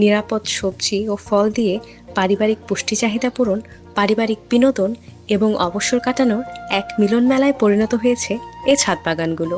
নিরাপদ সবজি ও ফল দিয়ে পারিবারিক পুষ্টি চাহিদা পূরণ, পারিবারিক বিনোদন এবং অবসর কাটানোর এক মিলন মেলায় পরিণত হয়েছে এ ছাদ বাগানগুলো।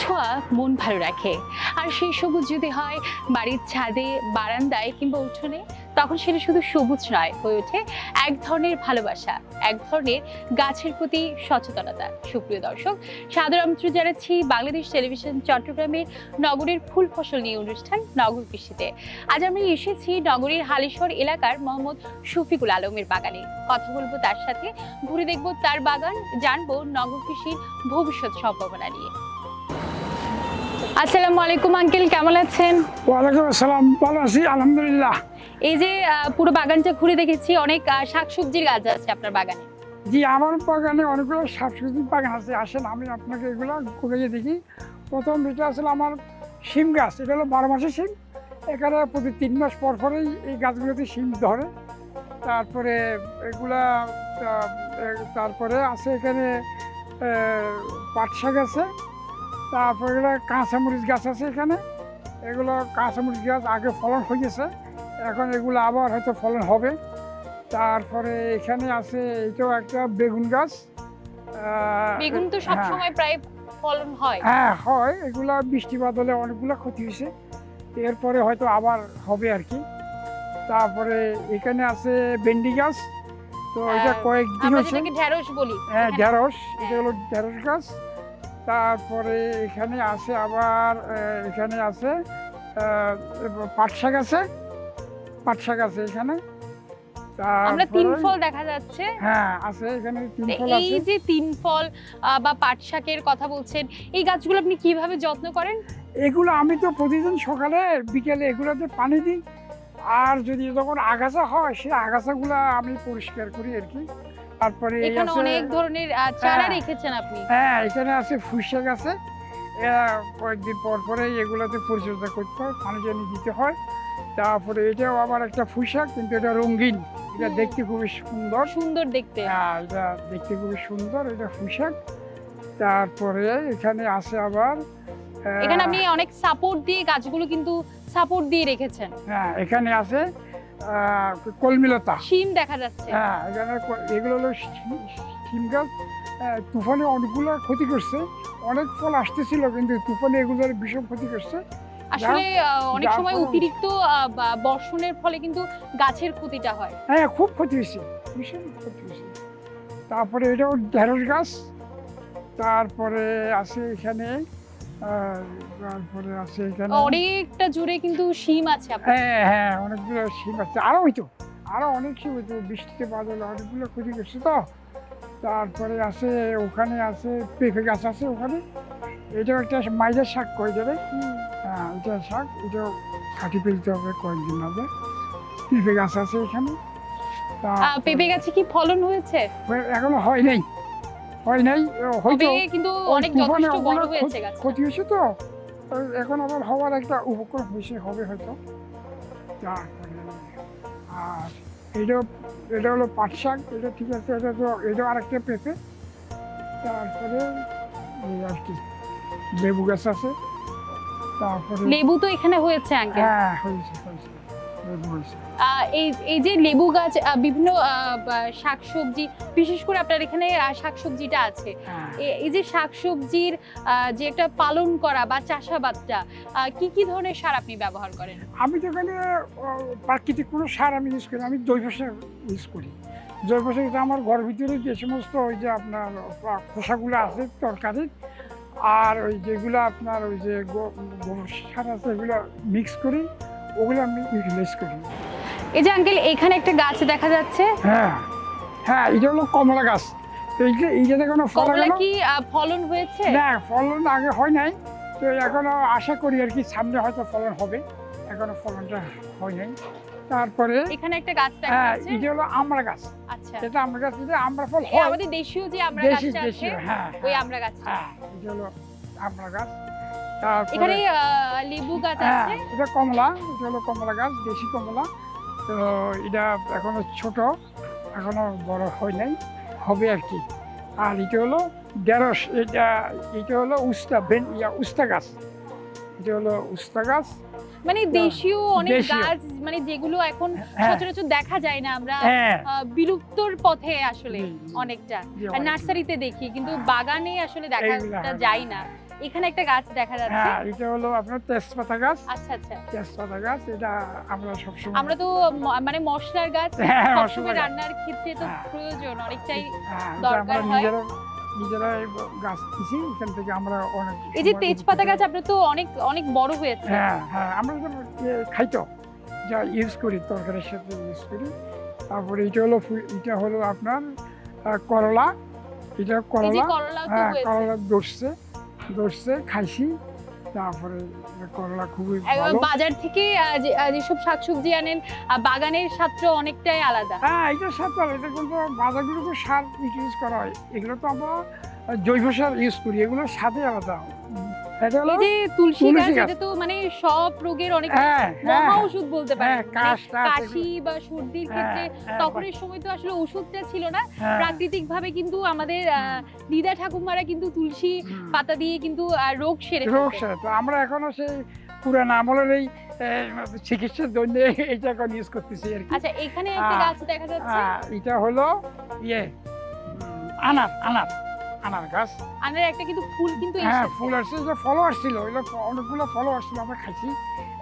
ছোঁয়া মন ভালো রাখে। আর সেই সবুজ যদি হয় বাড়ির ছাদে, বারান্দায় কিংবা উঠোনে, তখন সেটা শুধু সবুজ নয়, হয়ে ওঠে এক ধরনের ভালোবাসা, এক ধরনের গাছের প্রতি সচেতনতা। সুপ্রিয় দর্শক, সাদর আমন্ত্রণ জানাচ্ছি বাংলাদেশ টেলিভিশন চট্টগ্রামের নগরের ফুল ফসল নিয়ে অনুষ্ঠান নগর কৃষিতে। আজ আমি এসেছি নগরীর হালিশহর এলাকার মোহাম্মদ শফিকুল আলমের বাগানে। কথা বলব তার সাথে, ঘুরে দেখব তার বাগান, জানব নগর কৃষির ভবিষ্যৎ সম্ভাবনা নিয়ে। আসসালামু আলাইকুম আঙ্কেল কেমন আছেন? ওয়ালাইকুম আসসালাম ভালো আছি আলহামদুলিল্লাহ। এই যে পুরো বাগানটা ঘুরে দেখেছি অনেক শাকসবজির গাছ আছে আপনার বাগানে। জি আমার বাগানে অনেকগুলো শাকসবজির বাগান আছে। আসেন আমি আপনাকে এগুলো ঘুরিয়ে দেখি। প্রথম যেটা আসলে আমার শিম গাছ এটা হলো বারো মাসের শিম। এখানে প্রতি তিন মাস পর পরেই এই গাছগুলোতে শিম ধরে। তারপরে এগুলা তারপরে আছে এখানে আহ, পাট শাক আছে। তারপরে কাঁচামরিচ গাছ আছে এখানে। এগুলো কাঁচামরিচ গাছ আগে ফলন হয়ে গেছে এখন এগুলো আবার হয়তো ফলন হবে। তারপরে এখানে আছে এটাও একটা বেগুন গাছ। বেগুন তো হ্যাঁ। সবসময় প্রায় ফলন হয়। হ্যাঁ হয়। এগুলা বৃষ্টিপাত হলে অনেকগুলো ক্ষতি হয়েছে। এরপরে হয়তো আবার হবে আর কি। তারপরে এখানে আছে ভেন্ডি গাছ। তো এটা কয়েকদিন হচ্ছে। ঢেঁড়স বলি। হ্যাঁ ঢেঁড়স। এটা হলো ঢেঁড়স গাছ। তারপরে এখানে আছে আবার এখানে আছে আহ, পাট শাক আছে পাট শাক আছে এখানে। আমরা তিন ফল দেখা যাচ্ছে। হ্যাঁ আছে এখানে তিন ফল এই যে তিন ফল বা পাট শাকের কথা বলছেন এই গাছগুলো আপনি কীভাবে যত্ন করেন? এগুলো আমি তো প্রতিদিন সকালে বিকেলে এগুলোতে পানি দিই। আর যদি যখন আগাছা হয় সেই আগাছাগুলো আমি পরিষ্কার করি আর কি। তারপরে এখানে আছে অনেক ধরনের চারা হ্যাঁ। রেখেছেন আপনি? হ্যাঁ এখানে আছে আছে। এরা কয়েকদিন পর পরে এগুলোতে পরিচর্যা করতে হয় পানি জানি দিতে হয়। তারপরে এটাও আবার একটা ফুসাক কিন্তু এটা রঙিন। এটা দেখতে খুবই সুন্দর। সুন্দর দেখতে। হ্যাঁ এটা দেখতে খুবই সুন্দর এটা ফুসাক তারপরে এখানে আছে আবার এখানে আপনি অনেক সাপোর্ট দিয়ে গাছগুলো কিন্তু সাপোর্ট দিয়ে রেখেছেন। হ্যাঁ এখানে আছে কলমিলতা। শিম দেখা যাচ্ছে। হ্যাঁ এখানে এগুলো হলো শিম গাছ। তুফানে অনেকগুলো ক্ষতি করছে। অনেক ফল আসতেছিল কিন্তু তুফানে এগুলোর ভীষণ ক্ষতি করছে। আসলে অনেক সময় অতিরিক্ত বর্ষণের ফলে কিন্তু গাছের ক্ষতিটা হয়। হ্যাঁ খুব ক্ষতি হয়েছে। ভীষণ ক্ষতি হয়েছে। তারপরে এটাও ঢেঁড়স গাছ। তারপরে আছে এখানে তারপরে আছে এখানে। অনেকটা জুড়ে কিন্তু শিম আছে হ্যাঁ হ্যাঁ অনেকগুলো শিম আছে। আরও হইতো আরও অনেক শিম হইতো বৃষ্টিতে বাদলে অনেকগুলো ক্ষতি করছে তো। তারপরে আছে ওখানে আছে পেঁপে গাছ আছে ওখানে। এটাও একটা মাইজের শাক কয়ে যাবে হ্যাঁ এটা শাক এটাও কাটি ফেলতে হবে কয়েকদিন আগে। পেঁপে গাছ আছে এখানে। পেঁপে গাছে কি ফলন হয়েছে? হয়ে- এখনও হয় নাই। হয় নাই? হয়তো কিন্তু অনেক যথেষ্ট বড় হয়েছে গাছ। ক্ষতি হয়েছে তো? এখন আবার হওয়ার একটা উপক্রম হয়েছে হবে হয়তো। আর এটা এটা হলো পাট শাক এটা ঠিক আছে এটা তো এটা আরেকটা পেঁপে। তারপরে এই আর কি লেবু গাছ আছে। তারপরে লেবু তো এখানে হয়েছে হ্যাঁ হয়েছে হয়েছে। এই এই যে লেবু গাছ বিভিন্ন শাকসবজি বিশেষ করে আপনার এখানে শাকসবজিটা আছে। হ্যাঁ। এই যে শাকসবজির যে একটা পালন করা বা চাষাবাদটা কি কি ধরনের সার আপনি ব্যবহার করেন? আমি তো এখানে প্রাকৃতিক কোনো সার আমি ইউজ করি আমি জৈব সার ইউজ করি। জৈব সার আমার ঘর ভিতরে যে সমস্ত ওই যে আপনার খোসাগুলো আছে তরকারির আর ওই যেগুলো আপনার ওই যে গোবর সার আছে এগুলো মিক্স করি। ওগুলো আমি ইউটিলাইজ করি। এই যে আঙ্কেল এখানে একটা গাছ দেখা যাচ্ছে। হ্যাঁ হ্যাঁ এটা হলো কমলা গাছ। এইটা এইটাতে কোনো ফল কমলা কি ফলন হয়েছে? না ফলন আগে হয় নাই। তো এখনও আশা করি আর কি সামনে হয়তো ফলন হবে। এখনও ফলনটা হয় নাই। তারপরে এখানে একটা গাছ দেখা হ্যাঁ যাচ্ছে। এটা হলো আমরা গাছ। আচ্ছা। এটা আমরা গাছ এটা আমরা ফল হয়। আমাদের দেশীয় যে দেশি গাছটা আছে হ্যাঁ ওই হ্যাঁ, আমরা গাছটা। হ্যাঁ এটা হলো আমরা গাছ। এখানে লেবু গাছ হ্যাঁ আছে। এটা কমলা এটা হলো কমলা গাছ দেশি কমলা। তো এটা এখনও ছোট এখনও বড় হয় নাই হবে আর কি। আর এটা হলো ঢেঁড়স এটা এটা হলো উস্তা উস্তা গাছ। এটা হলো উস্তা গাছ। মানে দেশীয় অনেক গাছ মানে যেগুলো এখন হ্যাঁ সচরাচর দেখা যায় না আমরা হ্যাঁ। বিলুপ্তর পথে আসলে। অনেকটা। নার্সারিতে দেখি কিন্তু হ্যাঁ। বাগানে আসলে দেখাটা যায় না। এখানে একটা গাছ দেখা যাচ্ছে। হ্যাঁ এটা হলো আপনার তেজপাতা গাছ। আচ্ছা আচ্ছা। তেজপাতা গাছ এটা আমরা সবসময় আমরা তো মানে মশলার গাছ হ্যাঁ সবসময় মশলা রান্নার ক্ষেত্রে তো হ্যাঁ। প্রয়োজন অনেকটাই হ্যাঁ, দরকার হয়। নিজেরা নিজেরা গাছ দিছি এখান থেকে আমরা অনেক এই যে তেজপাতা গাছ আপনার তো অনেক অনেক বড় হয়েছে। হ্যাঁ হ্যাঁ আমরা খাইতো যা ইউজ করি তরকারির সাথে ইউজ করি। তারপরে এটা হলো এটা হলো আপনার করলা এটা করলা হ্যাঁ করলা দর্শছে দর্শছে খাইছি তারপরে করলা খুবই ভালো। বাজার থেকে যেসব শাকসবজি আনেন আর বাগানের স্বাদটা অনেকটাই আলাদা। হ্যাঁ এটা স্বাদ আলাদা এটা কিন্তু বাজারগুলো তো সার ইউজ করা হয়। এগুলো তো আমরা জৈব সার ইউজ করি এগুলো স্বাদে আলাদা। এটা হলো এই যে তুলসী তুলসী গাছ। এটা তো মানে সব রোগের অনেক হ্যাঁ হ্যাঁ। মহা ওষুধ বলতে পারেন। হ্যাঁ মানে কাশ বা সর্দির ক্ষেত্রে হ্যাঁ, তখনের সময় তো আসলে ওষুধটা ছিল না। হ্যাঁ, প্রাকৃতিক ভাবে কিন্তু আমাদের আহ, দিদা ঠাকুমারা কিন্তু তুলসী হুম। পাতা দিয়ে কিন্তু আহ, রোগ সেরে রোগ ফেলতেন। সারে। তো আমরা এখনও সেই পুরান আমলের এই এ, চিকিৎসার জন্য এটা এখন ইউজ করতেছি আর কি। আচ্ছা এখানে একটা আহ, গাছ দেখা যাচ্ছে। আহ, এটা হলো ইয়ে উম, আনার আনার। আনার গাছ আনার একটা কিন্তু ফুল কিন্তু হ্যাঁ ফুল আসছে যে ফলো আসছিল ওইগুলো অনেকগুলো ফলো আসছিল আমরা খাইছি।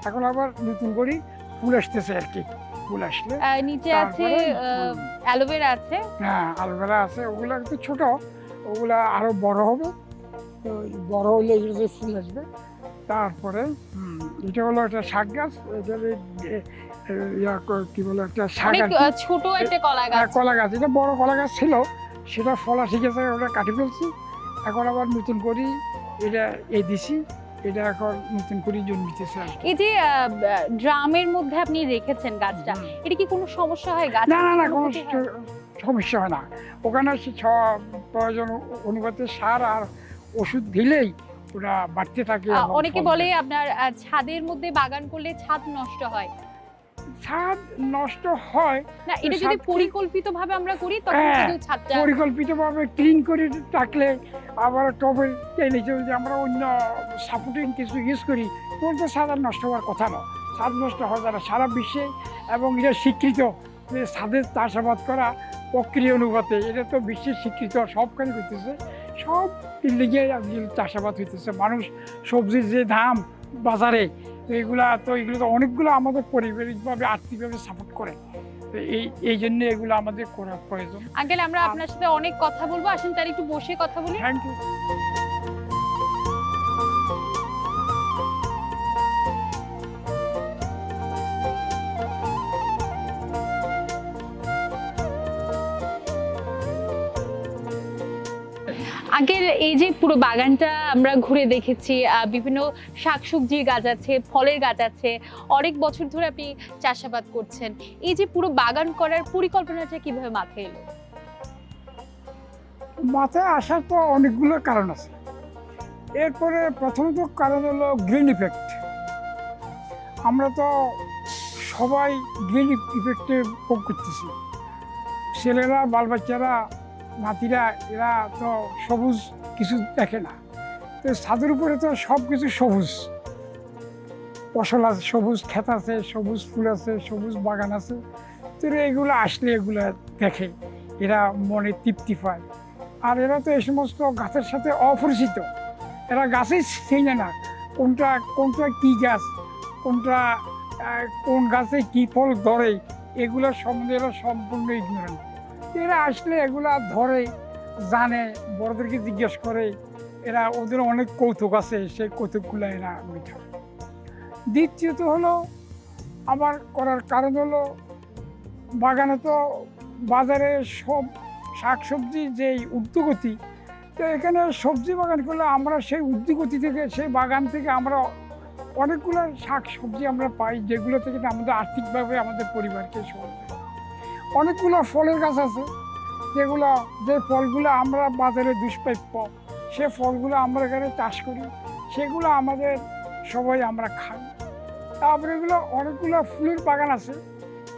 এখন আবার নতুন করে ফুল আসতেছে আর কি। ফুল আসলে নিচে আছে অ্যালোভেরা আছে। হ্যাঁ আলবেরা আছে ওগুলো একটু ছোট ওগুলা আরও বড় হবে। তো বড় হলে এগুলো ফুল আসবে। তারপরে এটা হলো একটা শাক গাছ ইয়া ক- কি বলে একটা শাক ছোট একটা কলা হ্যাঁ, গাছ। কলা গাছ এটা বড় কলা গাছ ছিল সেটা ফলা ঠিক আছে ওটা কাটি ফেলছি। এখন আবার নতুন করি এটা এ দিছি এটা এখন নতুন করে জন্মিতেছে। এই যে ড্রামের মধ্যে আপনি রেখেছেন গাছটা এটা কি কোনো সমস্যা হয় গাছ না না না কোনো সমস্যা হয় না। ওখানে সে ছ- প্রয়োজন অনুপাতে সার আর ওষুধ দিলেই ওরা বাড়তে থাকে অনেকে বলে আপনার ছাদের মধ্যে বাগান করলে ছাদ নষ্ট হয়। ছাদ নষ্ট হয় না এটা যদি ছাদ কি- পরিকল্পিত ভাবে আমরা করি তখন হ্যাঁ, কিন্তু ছাদটা পরিকল্পিতভাবে ক্লিন করে রাখলে আবার টবের টেনে যদি আমরা অন্য সাপোর্টিং কিছু ইউজ করি তখন তো ছাদ নষ্ট হওয়ার কথা না। ছাদ নষ্ট হওয়া যারা সারা বিশ্বে এবং এটা স্বীকৃত যে ছাদের চাষাবাদ করা প্রক্রিয়া অনুপাতে এটা তো বিশ্বের স্বীকৃত সবখানে হইতেছে। সব আজকাল চাষাবাদ হইতেছে। মানুষ সবজির যে দাম বাজারে তো এগুলা তো এগুলো তো অনেকগুলো আমাদের পারিবারিকভাবে আর্থিকভাবে সাপোর্ট করে। তো এই এই জন্য এগুলো আমাদের করা প্রয়োজন। আঙ্কেল আমরা আপনার সাথে অনেক কথা বলব। আসেন তার একটু বসে কথা বলি। থ্যাংক ইউ এই যে পুরো বাগানটা আমরা ঘুরে দেখেছি বিভিন্ন শাকসবজির গাছ আছে, ফলের গাছ আছে, অনেক বছর ধরে আপনি চাষাবাদ করছেন। এই যে পুরো বাগান করার পরিকল্পনাটা কীভাবে মাথায় এলো? মাথায় আসার তো অনেকগুলো কারণ আছে। এরপরে প্রথমত কারণ হলো গ্রিন ইফেক্ট আমরা তো সবাই গ্রিন ইফেক্টে ভোগ করতেছি। ছেলেরা বাল বাচ্চারা নাতিরা, এরা তো সবুজ কিছু দেখে না। তো ছাদের উপরে তো সব কিছু সবুজ। ফসল আছে সবুজ, ক্ষেত আছে, সবুজ ফুল আছে, সবুজ বাগান আছে। তো এগুলো আসলে এগুলো দেখে, এরা মনে তৃপ্তি পায়। আর এরা তো এই সমস্ত গাছের সাথে অপরিচিত। এরা গাছই চিনে না, কোনটা কোনটা কী গাছ, কোনটা কোন গাছে কী ফল ধরে, এগুলো সম্বন্ধে এরা সম্পূর্ণ ইগনোরেন্ট এরা আসলে এগুলা ধরে, জানে, বড়দেরকে জিজ্ঞেস করে এরা ওদের অনেক কৌতুক আছে, সেই কৌতুকগুলো এরা মেটায় দ্বিতীয়ত হলো, আমার করার কারণ হলো, বাগানে তো বাজারে সব শাকসবজি যেই উদ্যোগতি, তো এখানে সবজি বাগান করলে আমরা সেই উদ্যোগতি থেকে, সেই বাগান থেকে আমরা অনেকগুলো শাক সবজি আমরা পাই, যেগুলো থেকে আমাদের আর্থিকভাবে আমাদের পরিবারকে সহজ দেয়। অনেকগুলো ফলের গাছ আছে, যেগুলো, যে ফলগুলো আমরা বাজারে দুষ্প্রাপ্য, সে ফলগুলো আমরা এখানে চাষ করি, সেগুলো আমাদের সবাই আমরা খাই। তারপরে এগুলো অনেকগুলো ফুলের বাগান আছে,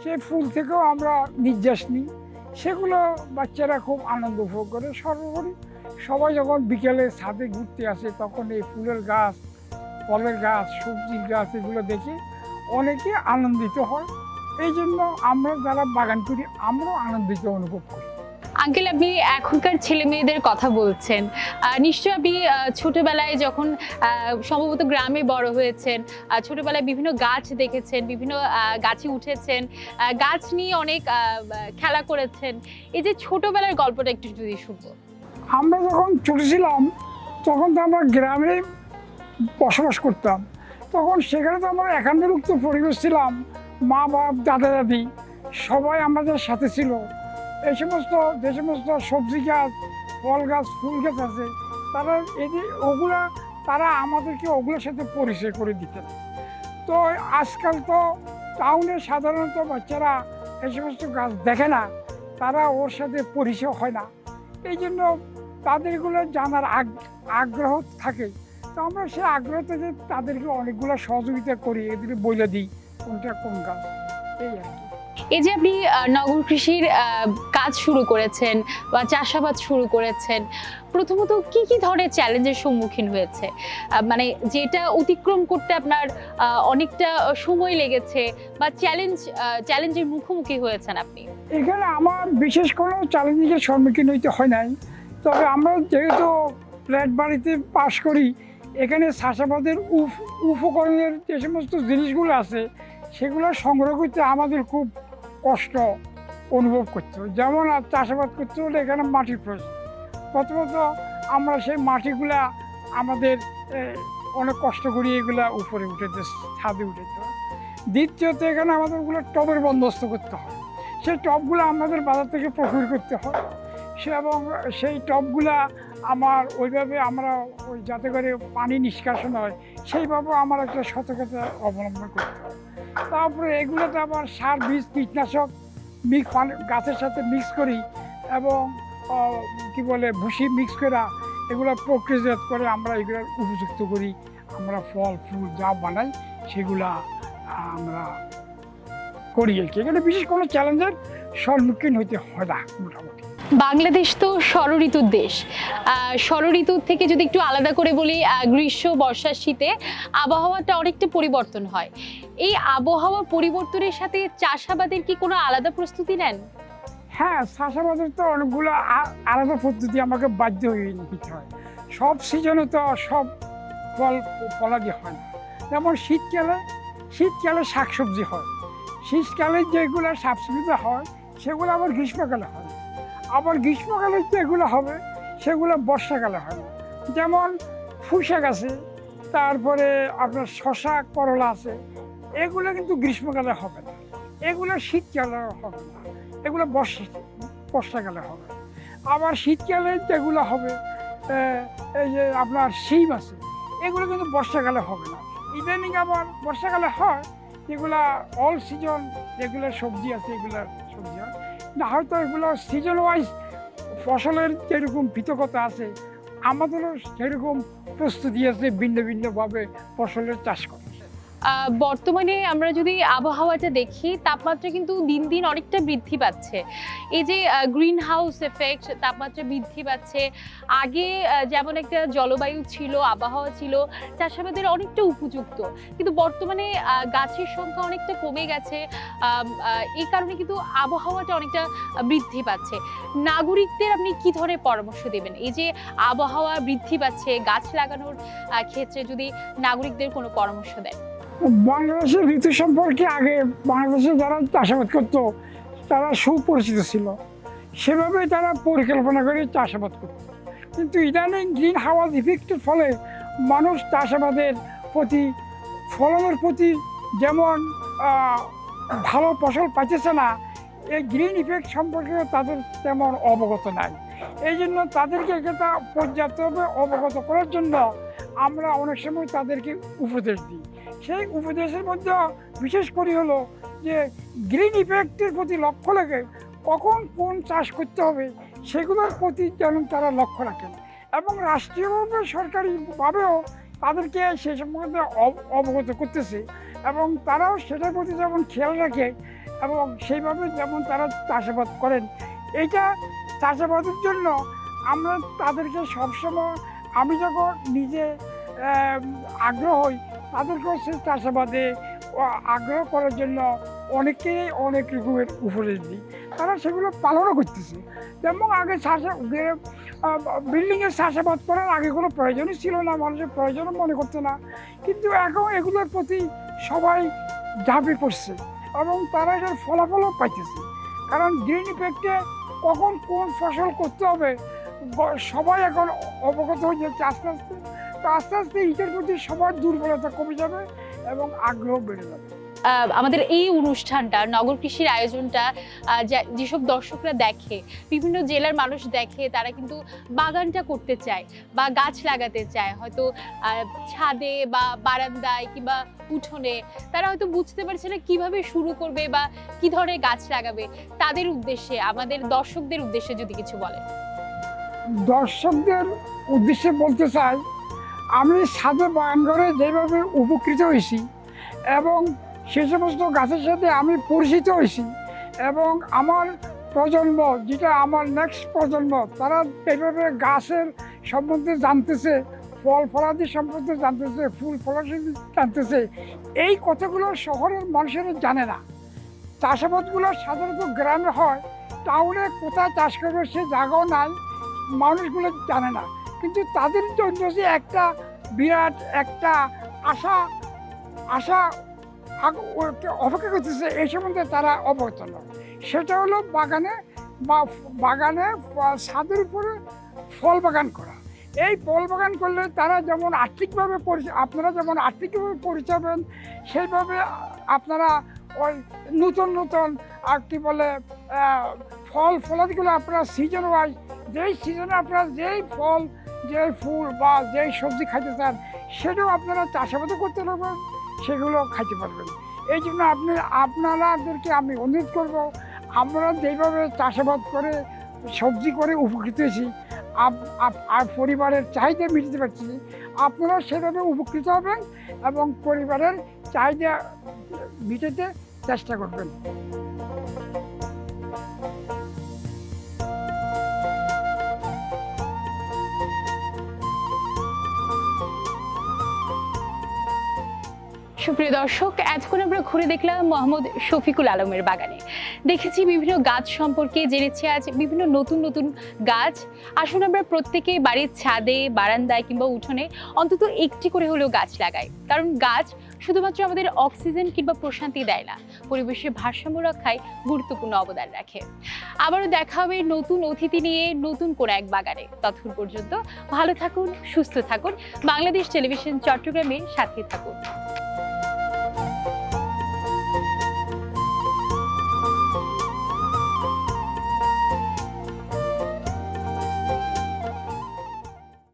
সেই ফুল থেকেও আমরা নির্যাস নিই। সেগুলো বাচ্চারা খুব আনন্দ উপভোগ করে। সর্বোপরি সবাই যখন বিকেলে ছাদে ঘুরতে আসে, তখন এই ফুলের গাছ, ফলের গাছ, সবজির গাছ, এগুলো দেখে অনেকে আনন্দিত হয়। এই জন্য আমরা যারা বাগান করি আমরাও আনন্দিত অনুভব করি। আঙ্কেল আপনি এখনকার ছেলে মেয়েদের কথা বলছেন। নিশ্চয়ই আপনি ছোটবেলায় যখন সম্ভবত গ্রামে বড় হয়েছেন ছোটবেলায় বিভিন্ন গাছ দেখেছেন বিভিন্ন গাছে উঠেছেন গাছ নিয়ে অনেক খেলা করেছেন। এই যে ছোটবেলার গল্পটা একটু যদি শুনব। আমরা যখন ছোট ছিলাম তখন তো আমরা গ্রামে বসবাস করতাম। তখন সেখানে তো আমরা একান্তমুক্ত পরিবেশ ছিলাম। মা বাপ, দাদা দাদি, সবাই আমাদের সাথে ছিল। এই সমস্ত, যে সমস্ত সবজি গাছ, ফল গাছ, ফুল গাছ আছে, তারা এদের ওগুলা, তারা আমাদেরকে ওগুলোর সাথে পরিচয় করে দিতেন। তো আজকাল তো টাউনে সাধারণত বাচ্চারা এই সমস্ত গাছ দেখে না, তারা ওর সাথে পরিচয় হয় না। এই জন্য তাদেরগুলো জানার আগ- আগ্রহ থাকে। তো আমরা সেই আগ্রহ থেকে তাদেরকে অনেকগুলো সহযোগিতা করি এদের বলে দিই। কোনটা কোন গাছ এই আর কি। এই যে আপনি নগর কৃষির কাজ শুরু করেছেন বা চাষাবাদ শুরু করেছেন প্রথমত কি কি ধরনের চ্যালেঞ্জের সম্মুখীন হয়েছে? মানে যেটা অতিক্রম করতে আপনার অনেকটা সময় লেগেছে বা চ্যালেঞ্জ চ্যালেঞ্জের মুখোমুখি হয়েছেন আপনি? এখানে আমার বিশেষ কোনো চ্যালেঞ্জের সম্মুখীন হইতে হয় নাই। তবে আমরা যেহেতু ফ্ল্যাট বাড়িতে বাস করি এখানে চাষাবাদের উপ- উপকরণের যে সমস্ত জিনিসগুলো আছে সেগুলো সংগ্রহ করতে আমাদের খুব কষ্ট অনুভব করতে হয়। যেমন আর চাষাবাদ করতে হলে এখানে মাটির প্রয়োজন। প্রথমত আমরা সেই মাটিগুলা আমাদের অনেক কষ্ট করি এগুলা উপরে উঠেতে ছাদে হয়। দ্বিতীয়ত এখানে আমাদের ওগুলো টবের বন্দোবস্ত করতে হয়। সেই টবগুলো আমাদের বাজার থেকে প্রক্রিয়া করতে হয়। সে এবং সেই টবগুলা আমার, ওইভাবে আমরা ওই যাতে করে পানি নিষ্কাশন হয়, সেইভাবে আমার একটা সতর্কতা অবলম্বন করতে হয়। তারপরে এগুলোতে আবার সার বীজ, কীটনাশক মিক্স গাছের সাথে মিক্স করি এবং কি বলে, ভুসি মিক্স করা, এগুলো প্রক্রিয়াজাত করে আমরা এগুলো উপযুক্ত করি। আমরা ফল, ফুল যা বানাই, সেগুলা আমরা করি আর কি। এখানে বিশেষ কোনো চ্যালেঞ্জের সম্মুখীন হইতে হয় না মোটামুটি। বাংলাদেশ তো ষড়ঋতুর দেশ। ষড়ঋতুর থেকে যদি একটু আলাদা করে বলি গ্রীষ্ম বর্ষা শীতে আবহাওয়াটা অনেকটা পরিবর্তন হয়। এই আবহাওয়া পরিবর্তনের সাথে চাষাবাদের কি কোনো আলাদা প্রস্তুতি নেন? হ্যাঁ চাষাবাদের তো অনেকগুলো আলাদা পদ্ধতি আমাকে বাধ্য হয়ে নিতে হয়। সব সিজনে তো সব ফল ফলাদি হয় না। যেমন শীতকালে শীতকালে শাকসবজি হয়। শীতকালে যেগুলো শাকসবজি হয়, সেগুলো আবার গ্রীষ্মকালে হয়। আবার গ্রীষ্মকালে যেগুলো হবে, সেগুলো বর্ষাকালে না যেমন ফুসা আছে তারপরে আপনার শশা, করলা আছে, এগুলো কিন্তু গ্রীষ্মকালে হবে না। এগুলো শীতকালে হবে না। এগুলো বর্ষা, বর্ষাকালে হবে। আবার শীতকালে যেগুলো হবে এই যে আপনার শিম আছে, এগুলো কিন্তু বর্ষাকালে হবে না। ইদানিং আবার বর্ষাকালে হয়, যেগুলা অল সিজন যেগুলো সবজি আছে, এগুলো সবজি হয়। না, হয়তো এগুলো সিজন ওয়াইজ ফসলের যেরকম পৃথকতা আছে, আমাদেরও সেরকম প্রস্তুতি আছে ভিন্ন ভিন্নভাবে ফসলের চাষ করা বর্তমানে আমরা যদি আবহাওয়াটা দেখি, তাপমাত্রা কিন্তু দিন দিন অনেকটা বৃদ্ধি পাচ্ছে। এই যে গ্রিন হাউস এফেক্ট তাপমাত্রা বৃদ্ধি পাচ্ছে। আগে যেমন একটা জলবায়ু ছিল, আবহাওয়া ছিল, চাষাবাদের অনেকটা উপযুক্ত। কিন্তু বর্তমানে গাছের সংখ্যা অনেকটা কমে গেছে। এই কারণে কিন্তু আবহাওয়াটা অনেকটা বৃদ্ধি পাচ্ছে। নাগরিকদের আপনি কি ধরনের পরামর্শ দেবেন? এই যে, আবহাওয়া বৃদ্ধি পাচ্ছে, গাছ লাগানোর ক্ষেত্রে যদি নাগরিকদের কোনো পরামর্শ দেন। বাংলাদেশের ঋতু সম্পর্কে আগে বাংলাদেশে যারা চাষাবাদ করতো, তারা সুপরিচিত ছিল। সেভাবে তারা পরিকল্পনা করে চাষাবাদ করত। কিন্তু ইদানিং গ্রিন হাওয়াজ ইফেক্টের ফলে মানুষ চাষাবাদের প্রতি, ফলনের প্রতি যেমন ভালো ফসল পাচ্ছে না, এই গ্রিন ইফেক্ট সম্পর্কে তাদের তেমন অবগত নাই। এই জন্য তাদেরকে এটা পর্যাপ্তভাবে অবগত করার জন্য আমরা অনেক সময় তাদেরকে উপদেশ দিই। সেই উপদেশের মধ্যে বিশেষ করে হলো যে গ্রিন ইফেক্টের প্রতি লক্ষ্য রেখে কখন কোন চাষ করতে হবে, সেগুলোর প্রতি যেন তারা লক্ষ্য রাখেন। এবং রাষ্ট্রীয়ভাবে, সরকারিভাবেও তাদেরকে সে অব- অবগত করতেছে এবং তারাও সেটার প্রতি যেমন খেয়াল রাখে এবং সেইভাবে যেমন তারা চাষাবাদ করেন, এইটা চাষাবাদের জন্য আমরা তাদেরকে সবসময় আমি যখন নিজে আগ্রহ হই, তাদেরকেও সে চাষাবাদে আগ্রহ করার জন্য অনেকেই অনেক রকমের উপদেশ দিই। তারা সেগুলো পালনও করতেছে। যেমন আগে চাষা বিল্ডিংয়ের চাষাবাদ করার আগে কোনো প্রয়োজনই ছিল না, মানুষের প্রয়োজনও মনে করতে না। কিন্তু এখন এগুলোর প্রতি সবাই ঝাঁপে পড়ছে এবং তারা এটার ফলাফলও পাইতেছে। কারণ গ্রিন ইফেক্টে কখন কোন ফসল করতে হবে সবাই এখন অবগত হয়ে যাচ্ছে আস্তে আস্তে। তো আস্তে আস্তে ইটের প্রতি সবার দুর্বলতা কমে যাবে এবং আগ্রহ বেড়ে যাবে। আমাদের এই অনুষ্ঠানটা, নগর কৃষির আয়োজনটা যেসব দর্শকরা দেখে, বিভিন্ন জেলার মানুষ দেখে, তারা কিন্তু বাগানটা করতে চায় বা গাছ লাগাতে চায়। হয়তো ছাদে বা বারান্দায় কিংবা উঠোনে তারা হয়তো বুঝতে পারছে না কীভাবে শুরু করবে বা কি ধরনের গাছ লাগাবে। তাদের উদ্দেশ্যে, আমাদের দর্শকদের উদ্দেশ্যে যদি কিছু বলে দর্শকদের উদ্দেশ্যে বলতে চাই, আমি সাধে বাগান করে যেভাবে উপকৃত হয়েছি এবং সে সমস্ত গাছের সাথে আমি পরিচিত হয়েছি এবং আমার প্রজন্ম, যেটা আমার নেক্সট প্রজন্ম, তারা এইভাবে গাছের সম্বন্ধে জানতেছে, ফল ফলাদি সম্বন্ধে জানতেছে, ফুল ফলাদি জানতেছে, এই কথাগুলো শহরের মানুষেরা জানে না। চাষাবাদগুলো সাধারণত গ্রামে হয় টাউনে কোথায় চাষ করবে সে জায়গাও নাই। মানুষগুলো জানে না। কিন্তু তাদের জন্য যে একটা বিরাট একটা আশা আশা অপেক্ষা করতেছে এই সম্বন্ধে তারা অবগত সেটা হলো বাগানে বা বাগানে ছাদের উপরে ফল বাগান করা। এই ফল বাগান করলে তারা যেমন আর্থিকভাবে আপনারা যেমন আর্থিকভাবে পরিচয় পরিচাবেন সেইভাবে আপনারা ওই নতুন নতুন আর কি বলে ফল, ফলাদিগুলো আপনারা সিজন ওয়াইজ যেই সিজনে আপনারা যেই ফল, যেই ফুল বা যেই সবজি খাইতে চান, সেটাও আপনারা চাষাবাদও করতে পারবেন, সেগুলো খাইতে পারবেন। এই জন্য আপনি আপনারাদেরকে আমি অনুরোধ করব, আমরা যেইভাবে চাষাবাদ করে, সবজি করে উপকৃত হয়েছি আর পরিবারের চাহিদা মিটাতে পারছি, আপনারা সেভাবে উপকৃত হবেন এবং পরিবারের চাহিদা মিটাতে চেষ্টা করবেন। সুপ্রিয় দর্শক, এতক্ষণ আমরা ঘুরে দেখলাম মোহাম্মদ শফিকুল আলমের বাগানে। দেখেছি বিভিন্ন গাছ সম্পর্কে, জেনেছি আজ বিভিন্ন নতুন নতুন গাছ। আসুন আমরা প্রত্যেকে বাড়ির ছাদে, বারান্দায় কিংবা উঠোনে অন্তত একটি করে হলেও গাছ লাগাই। কারণ গাছ শুধুমাত্র আমাদের অক্সিজেন কিংবা প্রশান্তি দেয় না, পরিবেশের ভারসাম্য রক্ষায় গুরুত্বপূর্ণ অবদান রাখে। আবারও দেখা হবে নতুন অতিথি নিয়ে নতুন কোনো এক বাগানে। ততক্ষণ পর্যন্ত ভালো থাকুন, সুস্থ থাকুন। বাংলাদেশ টেলিভিশন চট্টগ্রামের সাথে থাকুন।